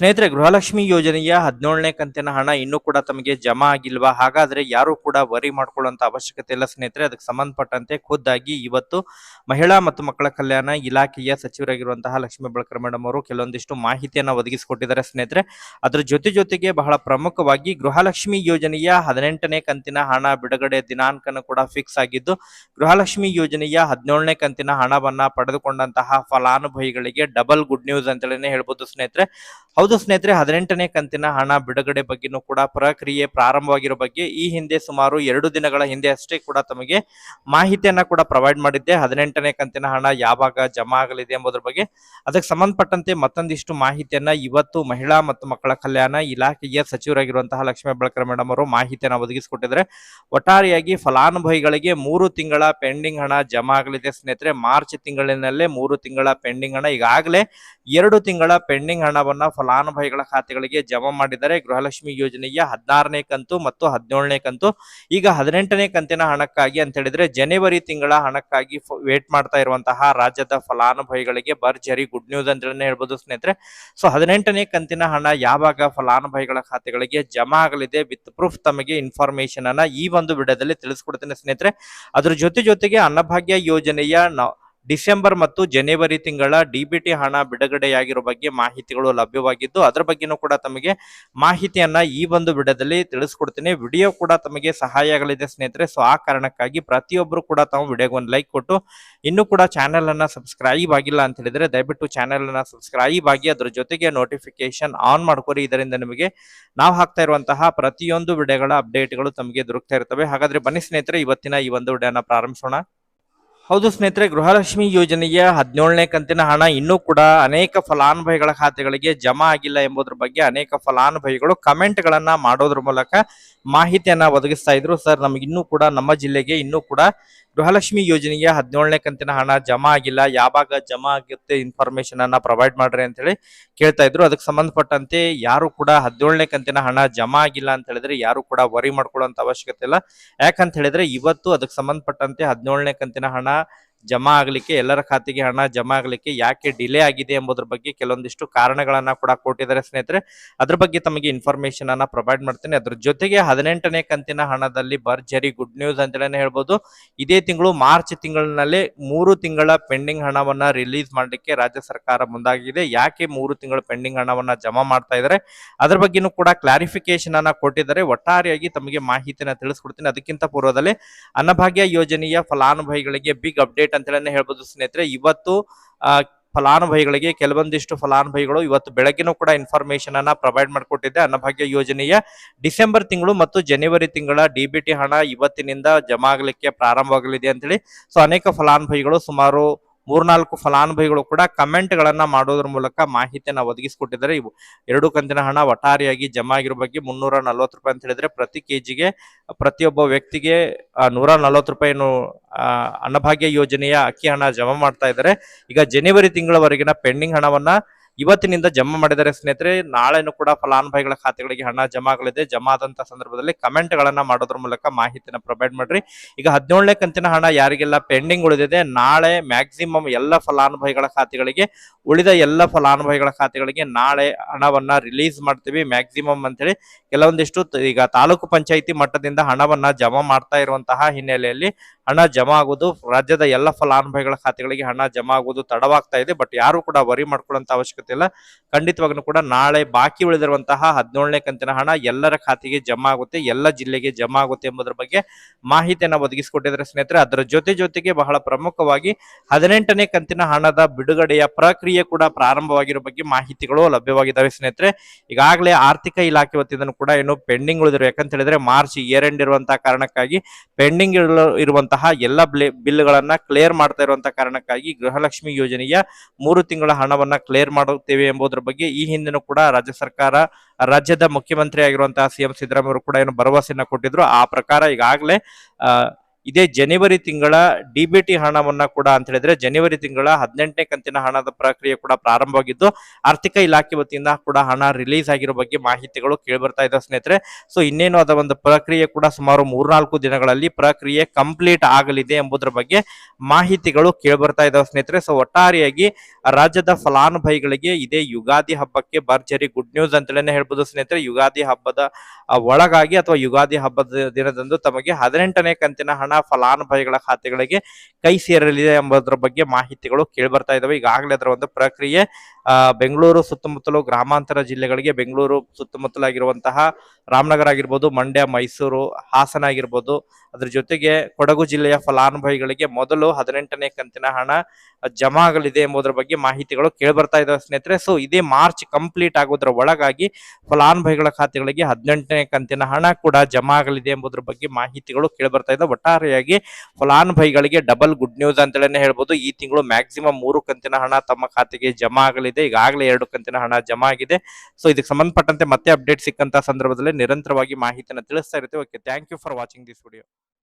ಸ್ನೇಹಿತರೆ, ಗೃಹಲಕ್ಷ್ಮಿ ಯೋಜನೆಯ ಹದಿನೇಳನೇ ಕಂತಿನ ಹಣ ಇನ್ನೂ ಕೂಡ ತಮಗೆ ಜಮಾ ಆಗಿಲ್ವಾ? ಹಾಗಾದ್ರೆ ಯಾರು ಕೂಡ ವರಿ ಮಾಡ್ಕೊಳ್ಳುವಂತ ಅವಶ್ಯಕತೆ ಇಲ್ಲ ಸ್ನೇಹಿತರೆ. ಅದಕ್ಕೆ ಸಂಬಂಧಪಟ್ಟಂತೆ ಖುದ್ದಾಗಿ ಇವತ್ತು ಮಹಿಳಾ ಮತ್ತು ಮಕ್ಕಳ ಕಲ್ಯಾಣ ಇಲಾಖೆಯ ಸಚಿವರಾಗಿರುವಂತಹ ಲಕ್ಷ್ಮೀ ಬಳಕರ್ ಮೇಡಮ್ ಅವರು ಕೆಲವೊಂದಿಷ್ಟು ಮಾಹಿತಿಯನ್ನು ಒದಗಿಸಿಕೊಟ್ಟಿದ್ದಾರೆ ಸ್ನೇಹಿತರೆ. ಅದರ ಜೊತೆ ಜೊತೆಗೆ ಬಹಳ ಪ್ರಮುಖವಾಗಿ ಗೃಹಲಕ್ಷ್ಮಿ ಯೋಜನೆಯ ಹದಿನೆಂಟನೇ ಕಂತಿನ ಹಣ ಬಿಡುಗಡೆ ದಿನಾಂಕನ ಕೂಡ ಫಿಕ್ಸ್ ಆಗಿದ್ದು, ಗೃಹಲಕ್ಷ್ಮಿ ಯೋಜನೆಯ ಹದಿನೇಳನೇ ಕಂತಿನ ಹಣವನ್ನ ಪಡೆದುಕೊಂಡಂತಹ ಫಲಾನುಭವಿಗಳಿಗೆ ಡಬಲ್ ಗುಡ್ ನ್ಯೂಸ್ ಅಂತೇಳಿನೇ ಹೇಳ್ಬೋದು ಸ್ನೇಹಿತರೆ. ಹೌದು ಸ್ನೇಹಿತರೆ, ಹದಿನೆಂಟನೇ ಕಂತಿನ ಹಣ ಬಿಡುಗಡೆ ಬಗ್ಗೆನೂ ಕೂಡ ಪ್ರಕ್ರಿಯೆ ಪ್ರಾರಂಭವಾಗಿರೋ ಬಗ್ಗೆ ಈ ಹಿಂದೆ ಸುಮಾರು ಎರಡು ದಿನಗಳ ಹಿಂದೆ ಅಷ್ಟೇ ಕೂಡ ತಮಗೆ ಮಾಹಿತಿಯನ್ನ ಕೂಡ ಪ್ರೊವೈಡ್ ಮಾಡಿದ್ದೆ. ಹದಿನೆಂಟನೇ ಕಂತಿನ ಹಣ ಯಾವಾಗ ಜಮಾ ಆಗಲಿದೆ ಎಂಬುದರ ಬಗ್ಗೆ. ಅದಕ್ಕೆ ಸಂಬಂಧಪಟ್ಟಂತೆ ಮತ್ತೊಂದಿಷ್ಟು ಮಾಹಿತಿಯನ್ನ ಇವತ್ತು ಮಹಿಳಾ ಮತ್ತು ಮಕ್ಕಳ ಕಲ್ಯಾಣ ಇಲಾಖೆಯ ಸಚಿವರಾಗಿರುವಂತಹ ಲಕ್ಷ್ಮೀ ಬಳಕರ್ ಮೇಡಮ್ ಅವರು ಮಾಹಿತಿಯನ್ನ ಒದಗಿಸಿಕೊಟ್ಟಿದ್ದಾರೆ. ಒಟ್ಟಾರೆಯಾಗಿ ಫಲಾನುಭವಿಗಳಿಗೆ ಮೂರು ತಿಂಗಳ ಪೆಂಡಿಂಗ್ ಹಣ ಜಮಾ ಆಗಲಿದೆ ಸ್ನೇಹಿತರೆ. ಮಾರ್ಚ್ ತಿಂಗಳಿನಲ್ಲೇ ಮೂರು ತಿಂಗಳ ಪೆಂಡಿಂಗ್ ಹಣ. ಈಗಾಗಲೇ ಎರಡು ತಿಂಗಳ ಪೆಂಡಿಂಗ್ ಹಣವನ್ನ ಫಲಾನುಭವಿಗಳ ಖಾತೆಗಳಿಗೆ ಜಮಾ ಮಾಡಿದರೆ ಗೃಹಲಕ್ಷ್ಮಿ ಯೋಜನೆಯ ಹದಿನಾರನೇ ಕಂತು ಮತ್ತು ಹದಿನೇಳನೇ ಕಂತು. ಈಗ ಹದಿನೆಂಟನೇ ಕಂತಿನ ಹಣಕ್ಕಾಗಿ ಅಂತ ಹೇಳಿದ್ರೆ ಜನವರಿ ತಿಂಗಳ ಹಣಕ್ಕಾಗಿ ವೇಟ್ ಮಾಡ್ತಾ ಇರುವಂತಹ ರಾಜ್ಯದ ಫಲಾನುಭವಿಗಳಿಗೆ ಭರ್ಜರಿ ಗುಡ್ ನ್ಯೂಸ್ ಅಂತ ಹೇಳ್ಬೋದು ಸ್ನೇಹಿತರೆ. ಸೊ ಹದಿನೆಂಟನೇ ಕಂತಿನ ಹಣ ಯಾವಾಗ ಫಲಾನುಭವಿಗಳ ಖಾತೆಗಳಿಗೆ ಜಮಾ ಆಗಲಿದೆ ವಿತ್ ಪ್ರೂಫ್ ತಮಗೆ ಇನ್ಫಾರ್ಮೇಶನ್ ಅನ್ನ ಈ ಒಂದು ವಿಡಿಯೋದಲ್ಲಿ ತಿಳಿಸ್ಕೊಡ್ತೇನೆ ಸ್ನೇಹಿತರೆ. ಅದ್ರ ಜೊತೆ ಜೊತೆಗೆ ಅನ್ನಭಾಗ್ಯ ಯೋಜನೆಯ ಡಿಸೆಂಬರ್ ಮತ್ತು ಜನವರಿ ತಿಂಗಳ ಡಿಬಿಟಿ ಹಣ ಬಿಡುಗಡೆಯಾಗಿರೋ ಬಗ್ಗೆ ಮಾಹಿತಿಗಳು ಲಭ್ಯವಾಗಿದ್ದು, ಅದರ ಬಗ್ಗೆನೂ ಕೂಡ ತಮಗೆ ಮಾಹಿತಿಯನ್ನ ಈ ಒಂದು ವಿಡಿಯೋದಲ್ಲಿ ತಿಳಿಸ್ಕೊಡ್ತೀನಿ. ವಿಡಿಯೋ ಕೂಡ ತಮಗೆ ಸಹಾಯ ಆಗಲಿದೆ ಸ್ನೇಹಿತರೆ, ಸೊ ಆ ಕಾರಣಕ್ಕಾಗಿ ಪ್ರತಿಯೊಬ್ಬರು ಕೂಡ ತಾವು ವಿಡಿಯೋಗೆ ಒಂದು ಲೈಕ್ ಕೊಟ್ಟು, ಇನ್ನೂ ಕೂಡ ಚಾನೆಲ್ ಅನ್ನ ಸಬ್ಸ್ಕ್ರೈಬ್ ಆಗಿಲ್ಲ ಅಂತ ಹೇಳಿದ್ರೆ, ದಯವಿಟ್ಟು ಚಾನೆಲ್ ಅನ್ನ ಸಬ್ಸ್ಕ್ರೈಬ್ ಆಗಿ ಅದ್ರ ಜೊತೆಗೆ ನೋಟಿಫಿಕೇಶನ್ ಆನ್ ಮಾಡ್ಕೊರಿ. ಇದರಿಂದ ನಿಮಗೆ ನಾವು ಹಾಕ್ತಾ ಇರುವಂತಹ ಪ್ರತಿಯೊಂದು ವಿಡಿಯೋಗಳ ಅಪ್ಡೇಟ್ಗಳು ತಮಗೆ ದೊರಕ್ತಾ ಇರ್ತವೆ. ಹಾಗಾದ್ರೆ ಬನ್ನಿ ಸ್ನೇಹಿತರೆ, ಇವತ್ತಿನ ಈ ಒಂದು ವಿಡಿಯೋನ ಪ್ರಾರಂಭಿಸೋಣ. ಹೌದು ಸ್ನೇಹಿತರೆ, ಗೃಹಲಕ್ಷ್ಮಿ ಯೋಜನೆಯ ಹದಿನೇಳನೇ ಕಂತಿನ ಹಣ ಇನ್ನೂ ಕೂಡ ಅನೇಕ ಫಲಾನುಭವಿಗಳ ಖಾತೆಗಳಿಗೆ ಜಮಾ ಆಗಿಲ್ಲ ಎಂಬುದರ ಬಗ್ಗೆ ಅನೇಕ ಫಲಾನುಭವಿಗಳು ಕಮೆಂಟ್ ಗಳನ್ನ ಮಾಡೋದ್ರ ಮೂಲಕ ಮಾಹಿತಿಯನ್ನ ಒದಗಿಸ್ತಾ ಇದ್ರು. ಸರ್, ನಮ್ಗೆ ಇನ್ನೂ ಕೂಡ ನಮ್ಮ ಜಿಲ್ಲೆಗೆ ಇನ್ನೂ ಕೂಡ ಗೃಹಲಕ್ಷ್ಮಿ ಯೋಜನೆಗೆ ಹದಿನೇಳನೇ ಕಂತಿನ ಹಣ ಜಮಾ ಆಗಿಲ್ಲ. ಯಾವಾಗ ಜಮಾ ಆಗುತ್ತೆ ಇನ್ಫಾರ್ಮೇಶನ್ ಅನ್ನ ಪ್ರೊವೈಡ್ ಮಾಡ್ರಿ ಅಂತ ಹೇಳಿ ಕೇಳ್ತಾ ಇದ್ರು. ಅದಕ್ಕೆ ಸಂಬಂಧಪಟ್ಟಂತೆ ಯಾರು ಕೂಡ ಹದಿನೇಳನೇ ಕಂತಿನ ಹಣ ಜಮಾ ಆಗಿಲ್ಲ ಅಂತ ಹೇಳಿದ್ರೆ ಯಾರು ಕೂಡ ವರಿ ಮಾಡ್ಕೊಳ್ಳೋ ಅವಶ್ಯಕತೆ ಇಲ್ಲ. ಯಾಕಂತ ಹೇಳಿದ್ರೆ ಇವತ್ತು ಅದಕ್ಕೆ ಸಂಬಂಧಪಟ್ಟಂತೆ ಹದಿನೇಳನೇ ಕಂತಿನ ಹಣ ಜಮಾ ಆಗ್ಲಿಕ್ಕೆ, ಎಲ್ಲರ ಖಾತೆಗೆ ಹಣ ಜಮಾ ಆಗ್ಲಿಕ್ಕೆ ಯಾಕೆ ಡಿಲೇ ಆಗಿದೆ ಎಂಬುದ್ರ ಬಗ್ಗೆ ಕೆಲವೊಂದಿಷ್ಟು ಕಾರಣಗಳನ್ನ ಕೂಡ ಕೊಟ್ಟಿದ್ದಾರೆ ಸ್ನೇಹಿತರೆ. ಅದ್ರ ಬಗ್ಗೆ ತಮಗೆ ಇನ್ಫಾರ್ಮೇಶನ್ ಅನ್ನ ಪ್ರೊವೈಡ್ ಮಾಡ್ತೇನೆ. ಅದ್ರ ಜೊತೆಗೆ ಹದಿನೆಂಟನೇ ಕಂತಿನ ಹಣದಲ್ಲಿ ಭರ್ಜರಿ ಗುಡ್ ನ್ಯೂಸ್ ಅಂತಲೇ ಹೇಳ್ಬೋದು. ಇದೇ ತಿಂಗಳು ಮಾರ್ಚ್ ತಿಂಗಳಿನಲ್ಲಿ ಮೂರು ತಿಂಗಳ ಪೆಂಡಿಂಗ್ ಹಣವನ್ನ ರಿಲೀಸ್ ಮಾಡಲಿಕ್ಕೆ ರಾಜ್ಯ ಸರ್ಕಾರ ಮುಂದಾಗಿದೆ. ಯಾಕೆ ಮೂರು ತಿಂಗಳ ಪೆಂಡಿಂಗ್ ಹಣವನ್ನ ಜಮಾ ಮಾಡ್ತಾ ಇದ್ದಾರೆ? ಅದ್ರ ಬಗ್ಗೆನೂ ಕೂಡ ಕ್ಲಾರಿಫಿಕೇಶನ್ ಅನ್ನ ಕೊಟ್ಟಿದ್ದಾರೆ. ಒಟ್ಟಾರೆಯಾಗಿ ತಮಗೆ ಮಾಹಿತಿನ ತಿಳಿಸ್ಕೊಡ್ತೀನಿ. ಅದಕ್ಕಿಂತ ಪೂರ್ವದಲ್ಲಿ ಅನ್ನಭಾಗ್ಯ ಯೋಜನೆಯ ಫಲಾನುಭವಿಗಳಿಗೆ ಬಿಗ್ ಅಪ್ಡೇಟ್ ಅಂತೇಳಿ ಹೇಳ್ಬೋದು ಸ್ನೇಹಿತರೆ. ಇವತ್ತು ಫಲಾನುಭವಿಗಳಿಗೆ ಕೆಲವೊಂದಿಷ್ಟು ಫಲಾನುಭವಿಗಳು ಇವತ್ತು ಬೆಳಗ್ಗೆನೂ ಕೂಡ ಇನ್ಫಾರ್ಮೇಶನ್ ಅನ್ನ ಪ್ರೊವೈಡ್ ಮಾಡಿಕೊಟ್ಟಿದ್ದೆ ಅನ್ನಭಾಗ್ಯ ಯೋಜನೆಯ ಡಿಸೆಂಬರ್ ತಿಂಗಳು ಮತ್ತು ಜನವರಿ ತಿಂಗಳ ಡಿಬಿಟಿ ಹಣ ಇವತ್ತಿನಿಂದ ಜಮಾ ಆಗಲಿಕ್ಕೆ ಪ್ರಾರಂಭವಾಗಲಿದೆ ಅಂತೇಳಿ. ಸೊ ಅನೇಕ ಫಲಾನುಭವಿಗಳು ಸುಮಾರು ಮೂರ್ನಾಲ್ಕು ಫಲಾನುಭವಿಗಳು ಕೂಡ ಕಮೆಂಟ್ ಗಳನ್ನ ಮಾಡೋದ್ರ ಮೂಲಕ ಮಾಹಿತಿಯನ್ನ ಒದಗಿಸಿಕೊಟ್ಟಿದ್ದಾರೆ. ಇವು ಎರಡು ಕಂತಿನ ಹಣ ಒಟ್ಟಾರೆಯಾಗಿ ಜಮಾ ಆಗಿರೋ ಬಗ್ಗೆ ಮುನ್ನೂರ ನಲ್ವತ್ತು ರೂಪಾಯಿ ಅಂತ ಹೇಳಿದ್ರೆ ಪ್ರತಿ ಕೆಜಿಗೆ ಪ್ರತಿಯೊಬ್ಬ ವ್ಯಕ್ತಿಗೆ ನೂರ ನಲ್ವತ್ತು ರೂಪಾಯಿನು ಅನ್ನಭಾಗ್ಯ ಯೋಜನೆಯ ಅಕ್ಕಿ ಹಣ ಜಮಾ ಮಾಡ್ತಾ ಇದ್ದಾರೆ. ಈಗ ಜನವರಿ ತಿಂಗಳವರೆಗಿನ ಪೆಂಡಿಂಗ್ ಹಣವನ್ನ ಇವತ್ತಿನಿಂದ ಜಮಾ ಮಾಡಿದರೆ ಸ್ನೇಹಿತರೆ, ನಾಳೆನೂ ಕೂಡ ಫಲಾನುಭವಿಗಳ ಖಾತೆಗಳಿಗೆ ಹಣ ಜಮಾ ಆಗಲಿದೆ ಜಮಾ ಆದಂತ ಸಂದರ್ಭದಲ್ಲಿ ಕಮೆಂಟ್ ಗಳನ್ನ ಮಾಡೋದ್ರ ಮೂಲಕ ಮಾಹಿತಿನ ಪ್ರೊವೈಡ್ ಮಾಡ್ರಿ. ಈಗ ಹದಿನೇಳನೇ ಕಂತಿನ ಹಣ ಯಾರಿಗೆಲ್ಲ ಪೆಂಡಿಂಗ್ ಉಳಿದಿದೆ, ನಾಳೆ ಮ್ಯಾಕ್ಸಿಮಮ್ ಎಲ್ಲ ಫಲಾನುಭವಿಗಳ ಖಾತೆಗಳಿಗೆ, ಉಳಿದ ಎಲ್ಲ ಫಲಾನುಭವಿಗಳ ಖಾತೆಗಳಿಗೆ ನಾಳೆ ಹಣವನ್ನ ರಿಲೀಸ್ ಮಾಡ್ತೀವಿ. ಮ್ಯಾಕ್ಸಿಮಮ್ ಅಂತೇಳಿ ಕೆಲವೊಂದಿಷ್ಟು ತ- ಈಗ ತಾಲೂಕು ಪಂಚಾಯಿತಿ ಮಟ್ಟದಿಂದ ಹಣವನ್ನ ಜಮಾ ಮಾಡ್ತಾ ಇರುವಂತಹ ಹಿನ್ನೆಲೆಯಲ್ಲಿ ಹಣ ಜಮಾ ಆಗುವುದು ರಾಜ್ಯದ ಎಲ್ಲ ಫಲಾನುಭವಿಗಳ ಖಾತೆಗಳಿಗೆ ಹಣ ಜಮಾ ಆಗುವುದು ತಡವಾಗ್ತಾ ಇದೆ. ಬಟ್ ಯಾರು ಕೂಡ ವರಿ ಮಾಡ್ಕೊಳ್ಳುವಂತ ಅವಶ್ಯಕತೆ ಇಲ್ಲ. ಖಂಡಿತವಾಗ್ಲೂ ಕೂಡ ನಾಳೆ ಬಾಕಿ ಉಳಿದಿರುವಂತಹ ಹದಿನೇಳನೇ ಕಂತಿನ ಹಣ ಎಲ್ಲರ ಖಾತೆಗೆ ಜಮಾ ಆಗುತ್ತೆ, ಎಲ್ಲ ಜಿಲ್ಲೆಗೆ ಜಮಾ ಆಗುತ್ತೆ ಎಂಬುದರ ಬಗ್ಗೆ ಮಾಹಿತಿಯನ್ನ ಒದಗಿಸಿಕೊಟ್ಟಿದ್ದಾರೆ ಸ್ನೇಹಿತರೆ. ಅದರ ಜೊತೆ ಜೊತೆಗೆ ಬಹಳ ಪ್ರಮುಖವಾಗಿ ಹದಿನೆಂಟನೇ ಕಂತಿನ ಹಣದ ಬಿಡುಗಡೆಯ ಪ್ರಕ್ರಿಯೆ ಕೂಡ ಪ್ರಾರಂಭವಾಗಿರೋ ಬಗ್ಗೆ ಮಾಹಿತಿಗಳು ಲಭ್ಯವಾಗಿದ್ದಾವೆ ಸ್ನೇಹಿತರೆ. ಈಗಾಗಲೇ ಆರ್ಥಿಕ ಇಲಾಖೆ ವತಿಯಿಂದ ಕೂಡ ಏನು ಪೆಂಡಿಂಗ್ ಉಳಿದಿರೋ ಯಾಕಂತ ಹೇಳಿದ್ರೆ ಮಾರ್ಚ್ ಇಯರ್ ಎಂಡ್ ಇರುವಂತಹ ಕಾರಣಕ್ಕಾಗಿ ಪೆಂಡಿಂಗ್ ಇರುವಂತಹ ಎಲ್ಲ ಬಿಲ್ಗಳನ್ನ ಕ್ಲಿಯರ್ ಮಾಡ್ತಾ ಇರುವಂತಹ ಕಾರಣಕ್ಕಾಗಿ ಗೃಹಲಕ್ಷ್ಮಿ ಯೋಜನೆಯ ಮೂರು ತಿಂಗಳ ಹಣವನ್ನ ಕ್ಲಿಯರ್ ಮಾಡುತ್ತೇವೆ ಎಂಬುದರ ಬಗ್ಗೆ ಈ ಹಿಂದೆನೂ ಕೂಡ ರಾಜ್ಯ ಸರ್ಕಾರ, ರಾಜ್ಯದ ಮುಖ್ಯಮಂತ್ರಿ ಆಗಿರುವಂತಹ ಸಿಎಂ ಸಿದ್ದರಾಮಯ್ಯ ಕೂಡ ಏನು ಭರವಸೆಯನ್ನ ಕೊಟ್ಟಿದ್ರು. ಆ ಪ್ರಕಾರ ಈಗಾಗಲೇ ಇದೇ ಜನವರಿ ತಿಂಗಳ ಡಿಬಿಟಿ ಹಣವನ್ನ ಕೂಡ ಅಂತ ಹೇಳಿದ್ರೆ ಜನವರಿ ತಿಂಗಳ ಹದಿನೆಂಟನೇ ಕಂತಿನ ಹಣದ ಪ್ರಕ್ರಿಯೆ ಕೂಡ ಪ್ರಾರಂಭವಾಗಿದ್ದು, ಆರ್ಥಿಕ ಇಲಾಖೆ ವತಿಯಿಂದ ಕೂಡ ಹಣ ರಿಲೀಸ್ ಆಗಿರೋ ಬಗ್ಗೆ ಮಾಹಿತಿಗಳು ಕೇಳ್ಬರ್ತಾ ಇದ್ದಾವೆ ಸ್ನೇಹಿತರೆ. ಸೊ, ಇನ್ನೇನು ಅದ ಒಂದು ಪ್ರಕ್ರಿಯೆ ಕೂಡ ಸುಮಾರು ಮೂರ್ನಾಲ್ಕು ದಿನಗಳಲ್ಲಿ ಪ್ರಕ್ರಿಯೆ ಕಂಪ್ಲೀಟ್ ಆಗಲಿದೆ ಎಂಬುದರ ಬಗ್ಗೆ ಮಾಹಿತಿಗಳು ಕೇಳ್ಬರ್ತಾ ಇದ್ದಾವೆ ಸ್ನೇಹಿತರೆ. ಸೊ, ಒಟ್ಟಾರೆಯಾಗಿ ರಾಜ್ಯದ ಫಲಾನುಭವಿಗಳಿಗೆ ಇದೇ ಯುಗಾದಿ ಹಬ್ಬಕ್ಕೆ ಭರ್ಜರಿ ಗುಡ್ ನ್ಯೂಸ್ ಅಂತಲೇ ಹೇಳ್ಬೋದು ಸ್ನೇಹಿತರೆ. ಯುಗಾದಿ ಹಬ್ಬದ ಒಳಗಾಗಿ ಅಥವಾ ಯುಗಾದಿ ಹಬ್ಬದ ದಿನದಂದು ತಮಗೆ ಹದಿನೆಂಟನೇ ಕಂತಿನ ಹಣ ಫಲಾನುಭವಿಗಳ ಖಾತೆಗಳಿಗೆ ಕೈ ಸೇರಲಿದೆ ಎಂಬುದರ ಬಗ್ಗೆ ಮಾಹಿತಿಗಳು ಕೇಳ್ಬರ್ತಾ ಇದಾವೆ. ಈಗಾಗಲೇ ಅದರ ಒಂದು ಪ್ರಕ್ರಿಯೆ ಬೆಂಗಳೂರು ಸುತ್ತಮುತ್ತಲು ಗ್ರಾಮಾಂತರ ಜಿಲ್ಲೆಗಳಿಗೆ ಬೆಂಗಳೂರು ಸುತ್ತಮುತ್ತಲಾಗಿರುವಂತಹ ರಾಮನಗರ ಆಗಿರ್ಬೋದು, ಮಂಡ್ಯ, ಮೈಸೂರು, ಹಾಸನ ಆಗಿರ್ಬೋದು, ಅದ್ರ ಜೊತೆಗೆ ಕೊಡಗು ಜಿಲ್ಲೆಯ ಫಲಾನುಭವಿಗಳಿಗೆ ಮೊದಲು ಹದಿನೆಂಟನೇ ಕಂತಿನ ಹಣ ಜಮಾ ಆಗಲಿದೆ ಎಂಬುದರ ಬಗ್ಗೆ ಮಾಹಿತಿಗಳು ಕೇಳ್ಬರ್ತಾ ಇದಾವೆ ಸ್ನೇಹಿತರೆ. ಸೊ ಇದೇ ಮಾರ್ಚ್ ಕಂಪ್ಲೀಟ್ ಆಗೋದ್ರ ಒಳಗಾಗಿ ಫಲಾನುಭವಿಗಳ ಖಾತೆಗಳಿಗೆ ಹದಿನೆಂಟನೇ ಕಂತಿನ ಹಣ ಕೂಡ ಜಮಾ ಆಗಲಿದೆ ಎಂಬುದರ ಬಗ್ಗೆ ಮಾಹಿತಿಗಳು ಕೇಳ್ಬರ್ತಾ ಇದ್ದಾವೆ ಒಟ್ಟಾರೆಯಾಗಿ ಫಲಾನುಭವಿಗಳಿಗೆ ಡಬಲ್ ಗುಡ್ ನ್ಯೂಸ್ ಅಂತೇಳಿ ಹೇಳ್ಬೋದು. ಈ ತಿಂಗಳು ಮ್ಯಾಕ್ಸಿಮಮ್ ಮೂರು ಕಂತಿನ ಹಣ ತಮ್ಮ ಖಾತೆಗೆ ಜಮಾ ಆಗಲಿದೆ. ಈಗಾಗಲೇ ಎರಡು ಕಂತಿನ ಹಣ ಜಮಾ ಆಗಿದೆ. ಸೊ ಇದಕ್ಕೆ ಸಂಬಂಧಪಟ್ಟಂತೆ ಮತ್ತೆ ಅಪ್ಡೇಟ್ ಸಿಕ್ಕಂತ ಸಂದರ್ಭದಲ್ಲಿ ನಿರಂತರವಾಗಿ ಮಾಹಿತಿಯನ್ನು ತಿಳಿಸ್ತಾ ಇರುತ್ತೆ okay thank you for watching this video